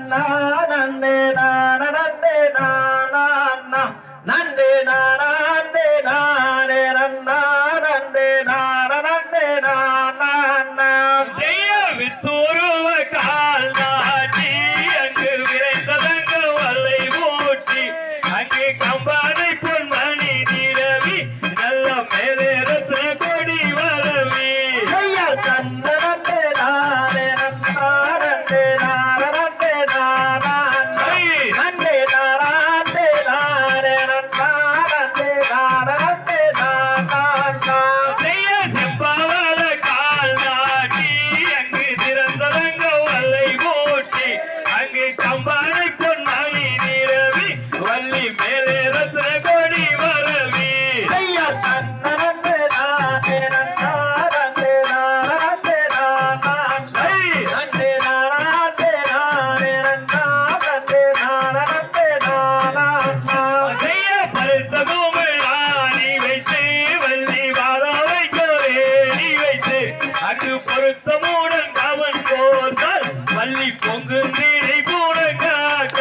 கண்ணா தேவன் போர்கள் பள்ளி பொங்கு நீரை கூட காக்க.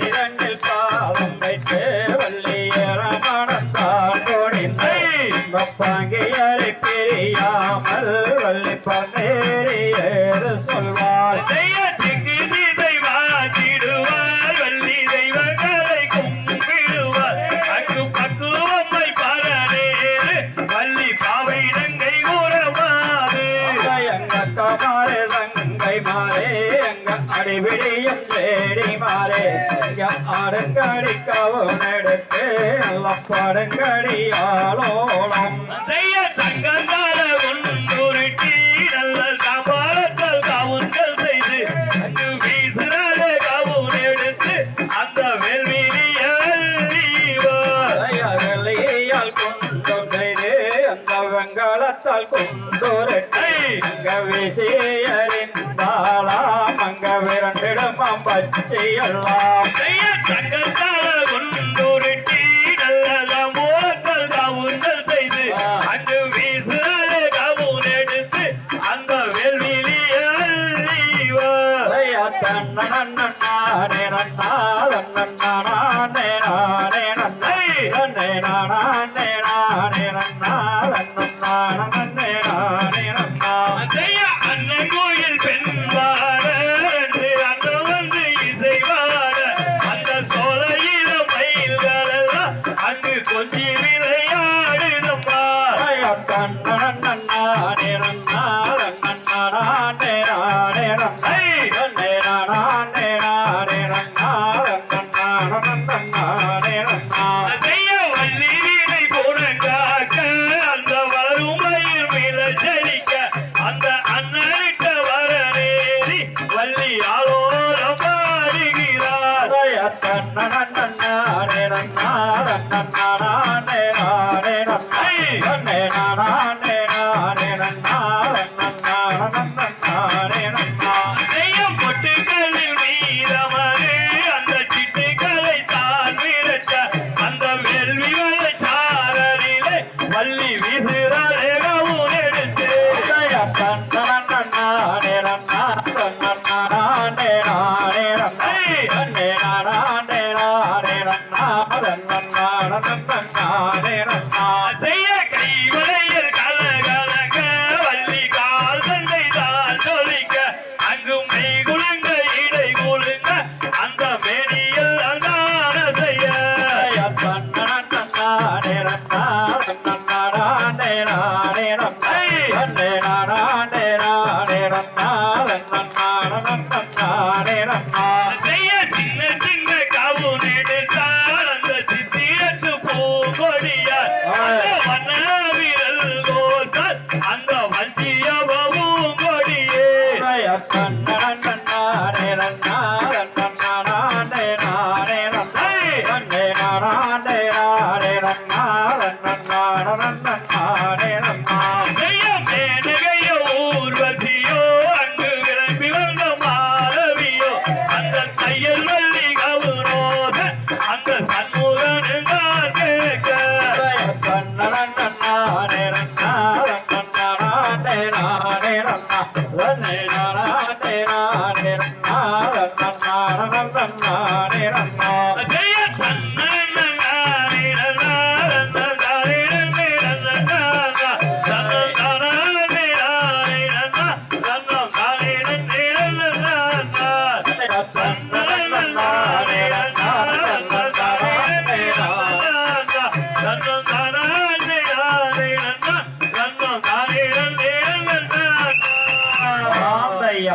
நிரண்டில் பாவம் வைத்து வள்ளி ஏறமணம் தான் கொடுத்து வள்ளி பன்னேறியே சங்கை மாறே அங்க அடிபிடியும் தேடி மாறே. இங்க ஆடங்கடி கவுனெடுத்து நல்ல படங்கடி மங்களத்தால் கொண்டோரட்டை அங்கவே செய்யறிந்தாளா மங்க விரண்டிடம் பச்சையெல்லாம். தங்கத்தால் நன்னா I'm not.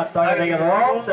Sorry, I everything is rolled,